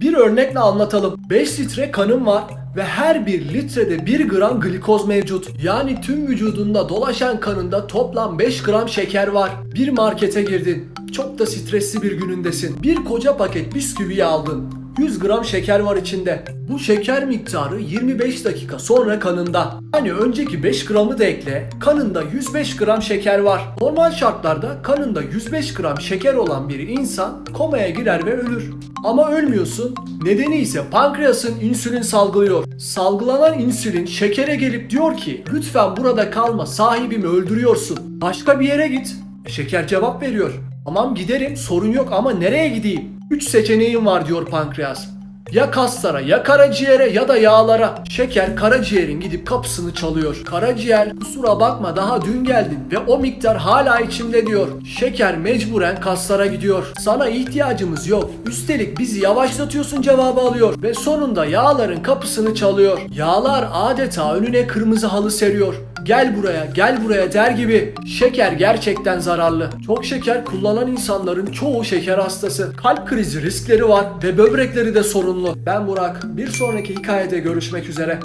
Bir örnekle anlatalım. 5 litre kanın var ve her bir litrede 1 gram glikoz mevcut. Yani tüm vücudunda dolaşan kanında toplam 5 gram şeker var. Bir markete girdin. Çok da stresli bir günündesin. Bir koca paket bisküvi aldın. 100 gram şeker var içinde. Bu şeker miktarı 25 dakika sonra kanında. Yani önceki 5 gramı da ekle. Kanında 105 gram şeker var. Normal şartlarda kanında 105 gram şeker olan bir insan komaya girer ve ölür. Ama ölmüyorsun. Nedeni ise pankreasın insülin salgılıyor. Salgılanan insülin şekere gelip diyor ki lütfen burada kalma sahibimi öldürüyorsun. Başka bir yere git. E, şeker cevap veriyor. Tamam giderim sorun yok ama nereye gideyim? 3 seçeneğim var diyor pankreas. Ya kaslara, ya karaciğere ya da yağlara. Şeker karaciğerin gidip kapısını çalıyor. Karaciğer kusura bakma daha dün geldin ve o miktar hala içimde diyor. Şeker mecburen kaslara gidiyor. Sana ihtiyacımız yok. Üstelik bizi yavaşlatıyorsun cevabı alıyor. Ve sonunda yağların kapısını çalıyor. Yağlar adeta önüne kırmızı halı seriyor. Gel buraya, gel buraya der gibi. Şeker gerçekten zararlı. Çok şeker kullanan insanların çoğu şeker hastası. Kalp krizi riskleri var ve böbrekleri de sorunlu. Ben Burak. Bir sonraki hikayede görüşmek üzere.